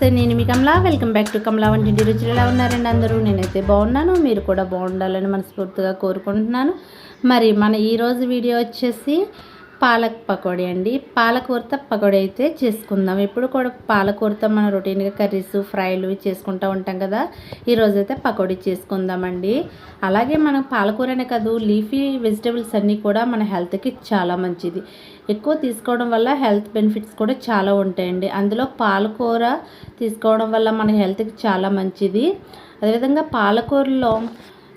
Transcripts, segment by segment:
నమస్తే నేను మీ Kamala. Welcome back to Kamala వంటింటి రుచులు. ఎలా ఉన్నారండి అందరూ? నేనైతే బాగున్నాను. మీరు కూడా బాగుండాలని మనస్ఫూర్తిగా కోరుకుంటున్నాను. మరి మన ఈరోజు వీడియో వచ్చేసి పాలక్ పకోడీ అండి. పాలకూరత పకోడీ అయితే చేసుకుందాం. ఎప్పుడు కూడా పాలకూరత మన రొటీన్గా కర్రీస్ ఫ్రైలు చేసుకుంటూ ఉంటాం కదా. ఈరోజైతే పకోడీ చేసుకుందామండి. అలాగే మనం పాలకూరనే కాదు లీఫీ వెజిటేబుల్స్ అన్నీ కూడా మన హెల్త్కి చాలా మంచిది. ఎక్కువ తీసుకోవడం వల్ల హెల్త్ బెనిఫిట్స్ కూడా చాలా ఉంటాయండి. అందులో పాలకూర తీసుకోవడం వల్ల మన హెల్త్కి చాలా మంచిది. అదేవిధంగా పాలకూరలో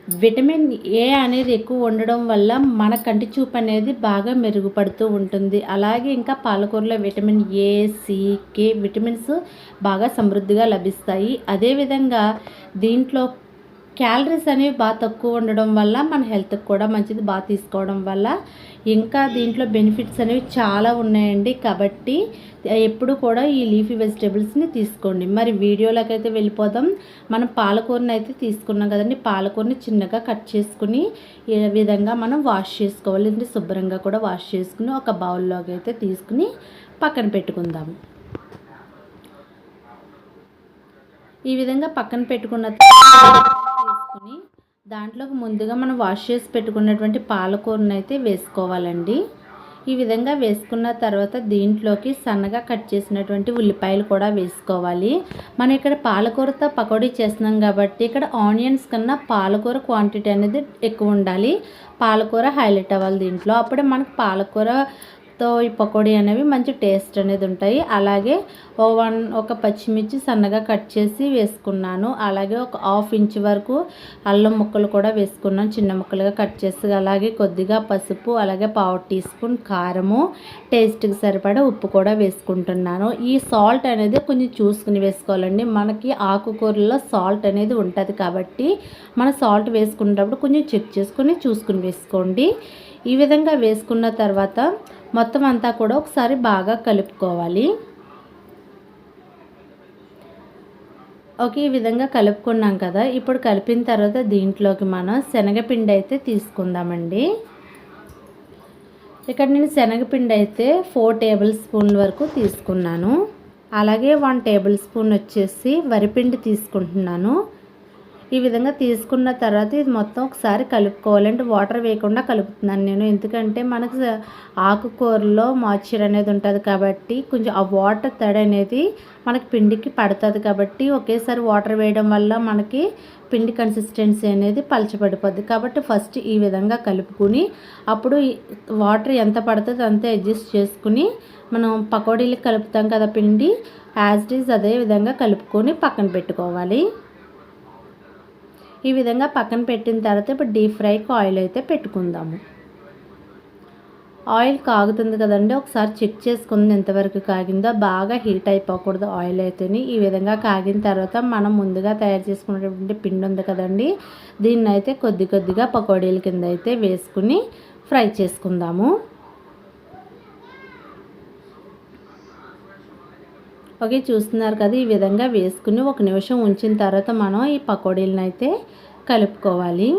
విటమిన్ ఏ అనేది ఎక్కువ ఉండడం వల్ల మన కంటి చూపు అనేది బాగా మెరుగుపడుతూ ఉంటుంది. అలాగే ఇంకా పాలకూరలో vitamin A C K vitamins బాగా సమృద్ధిగా లభిస్తాయి. అదేవిధంగా దీంట్లో క్యాలరీస్ అనేవి బాగా తక్కువ ఉండడం వల్ల మన హెల్త్కి కూడా మంచిది బాగా తీసుకోవడం వల్ల. ఇంకా దీంట్లో బెనిఫిట్స్ అనేవి చాలా ఉన్నాయండి. కాబట్టి ఎప్పుడు కూడా ఈ లీఫీ వెజిటేబుల్స్ని తీసుకోండి. మరి వీడియోలోకి అయితే వెళ్ళిపోదాం. మనం పాలకూరని అయితే తీసుకున్నాం కదండి. పాలకూరని చిన్నగా కట్ చేసుకుని ఈ విధంగా మనం వాష్ చేసుకోవాలి. అంటే శుభ్రంగా కూడా వాష్ చేసుకుని ఒక బౌల్లోకి అయితే తీసుకుని పక్కన పెట్టుకుందాము ఈ విధంగా పక్కన పెట్టుకున్న దాంట్లోకి ముందుగా మనం వాష్ చేసి పెట్టుకున్నటువంటి పాలకూరను అయితే వేసుకోవాలండి. ఈ విధంగా వేసుకున్న తర్వాత దీంట్లోకి సన్నగా కట్ చేసినటువంటి ఉల్లిపాయలు కూడా వేసుకోవాలి. మనం ఇక్కడ పాలకూరతో పకోడీ చేస్తున్నాం కాబట్టి ఇక్కడ ఆనియన్స్ కన్నా పాలకూర క్వాంటిటీ అనేది ఎక్కువ ఉండాలి. పాలకూర హైలైట్ అవ్వాలి దీంట్లో. అప్పుడే మనకు పాలకూర తో ఈ పకోడీ అనేవి మంచి టేస్ట్ అనేది ఉంటాయి. అలాగే ఓ వన్ ఒక పచ్చిమిర్చి సన్నగా కట్ చేసి వేసుకున్నాను. అలాగే ఒక హాఫ్ ఇంచ్ వరకు అల్లం ముక్కలు కూడా వేసుకున్నాను. చిన్న ముక్కలుగా కట్ చేసి అలాగే కొద్దిగా పసుపు అలాగే పావు టీ స్పూన్ కారము టేస్ట్కి సరిపడా ఉప్పు కూడా వేసుకుంటున్నాను. ఈ సాల్ట్ అనేది కొంచెం చూసుకుని వేసుకోవాలండి. మనకి ఆకుకూరలో సాల్ట్ అనేది ఉంటుంది కాబట్టి మన సాల్ట్ వేసుకునేటప్పుడు కొంచెం చెక్ చేసుకుని చూసుకుని వేసుకోండి. ఈ విధంగా వేసుకున్న తర్వాత మొత్తం అంతా కూడా ఒకసారి బాగా కలుపుకోవాలి. ఓకే ఈ విధంగా కలుపుకున్నాం కదా. ఇప్పుడు కలిపిన తర్వాత దీంట్లోకి మనం శనగపిండి అయితే తీసుకుందామండి. ఇక్కడ నేను శనగపిండి అయితే ఫోర్ టేబుల్ స్పూన్ల వరకు తీసుకున్నాను. అలాగే వన్ టేబుల్ స్పూన్ వచ్చేసి వరిపిండి తీసుకుంటున్నాను. ఈ విధంగా తీసుకున్న తర్వాత ఇది మొత్తం ఒకసారి కలుపుకోవాలంటే వాటర్ వేయకుండా కలుపుతున్నాను నేను. ఎందుకంటే మనకు ఆకుకూరలో మాయిశ్చర్ అనేది ఉంటుంది కాబట్టి కొంచెం ఆ వాటర్ తడి అనేది మనకి పిండికి పడుతుంది కాబట్టి ఒకేసారి వాటర్ వేయడం వల్ల మనకి పిండి కన్సిస్టెన్సీ అనేది పలచబడిపోద్ది. కాబట్టి ఫస్ట్ ఈ విధంగా కలుపుకుని అప్పుడు వాటర్ ఎంత పడుతుందో అంతే అడ్జస్ట్ చేసుకుని మనం పకోడీలు కలుపుతాం కదా పిండి యాజ్ ఇట్ ఈజ్ అదే విధంగా కలుపుకొని పక్కన పెట్టుకోవాలి. ఈ విధంగా పక్కన పెట్టిన తర్వాత ఇప్పుడు డీప్ ఫ్రైకి ఆయిల్ అయితే పెట్టుకుందాము. ఆయిల్ కాగుతుంది కదండి ఒకసారి చెక్ చేసుకుంది ఎంతవరకు కాగిందో. బాగా హీట్ అయిపోకూడదు ఆయిల్ అయితేని. ఈ విధంగా కాగిన తర్వాత మనం ముందుగా తయారు చేసుకున్నటువంటి పిండి ఉంది కదండి దీన్ని అయితే కొద్ది కొద్దిగా పకోడీల కింద అయితే వేసుకుని ఫ్రై చేసుకుందాము. ఓకే చూస్తున్నారు కదా ఈ విధంగా వేసుకుని ఒక నిమిషం ఉంచిన తర్వాత మనం ఈ పకోడీలను అయితే కలుపుకోవాలి.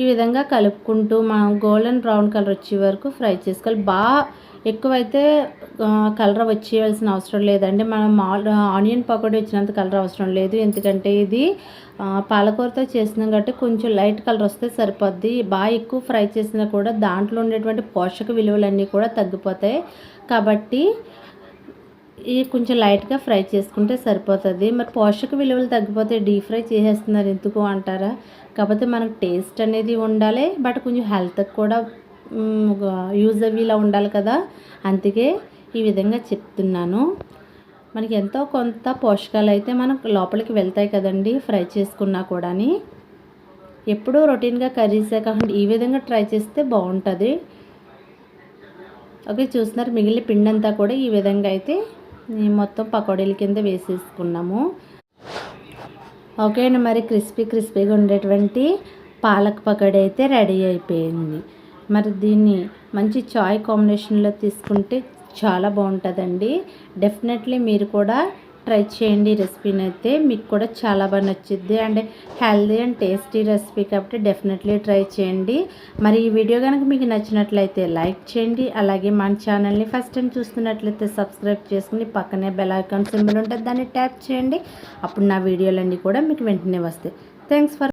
ఈ విధంగా కలుపుకుంటూ మనం గోల్డెన్ బ్రౌన్ కలర్ వచ్చే వరకు ఫ్రై చేసుకోవాలి. బాగా ఎక్కువైతే కలర్ వచ్చేయాల్సిన అవసరం లేదండి. మనం మామూలు ఆనియన్ పకోడీ వచ్చినంత కలర్ అవసరం లేదు. ఎందుకంటే ఇది పాలకూరతో చేసినాం కాబట్టి కొంచెం లైట్ కలర్ వస్తే సరిపోద్ది. బాగా ఎక్కువ ఫ్రై చేసినా కూడా దాంట్లో ఉండేటువంటి పోషక విలువలన్నీ కూడా తగ్గిపోతాయి. కాబట్టి ఇది కొంచెం లైట్గా ఫ్రై చేసుకుంటే సరిపోతుంది. మరి పోషక విలువలు తగ్గిపోతే డీప్ ఫ్రై చేసేస్తున్నారు ఎందుకు అంటారా? కాకపోతే మనకు టేస్ట్ అనేది ఉండాలి బట్ కొంచెం హెల్త్కి కూడా యూజ్ అవ్వేలా ఉండాలి కదా. అందుకే ఈ విధంగా చెప్తున్నాను. మనకి ఎంతో కొంత పోషకాలు అయితే మనకు లోపలికి వెళ్తాయి కదండి ఫ్రై చేసుకున్నా కూడాని. ఎప్పుడూ రొటీన్గా కర్రీసే కాకుండా ఈ విధంగా ట్రై చేస్తే బాగుంటుంది. ఓకే చూస్తున్నారు మిగిలిన పిండి అంతా కూడా ఈ విధంగా అయితే మొత్తం పకోడీల కింద వేసేసుకున్నాము. ఓకే అండి మరి క్రిస్పీ క్రిస్పీగా ఉండేటువంటి పాలక్ పకోడీ అయితే రెడీ అయిపోయింది. మరి దీన్ని మంచి చాయ్ కాంబినేషన్లో తీసుకుంటే చాలా బాగుంటుందండి. డెఫినెట్లీ మీరు కూడా ట్రై చేయండి ఈ రెసిపీని అయితే. మీకు కూడా చాలా బాగా నచ్చుద్ది. And healthy and tasty recipe కాబట్టి డెఫినెట్లీ ట్రై చేయండి. మరి ఈ వీడియో కనుక మీకు నచ్చినట్లయితే లైక్ చేయండి. అలాగే మన ఛానల్ని ఫస్ట్ టైం చూస్తున్నట్లయితే సబ్స్క్రైబ్ చేసుకుని పక్కనే బెల్ ఐకాన్ సింబల్ ఉంటుంది. దాన్ని ట్యాప్ చేయండి. అప్పుడు నా వీడియోలన్నీ కూడా మీకు వెంటనే వస్తాయి. Thanks for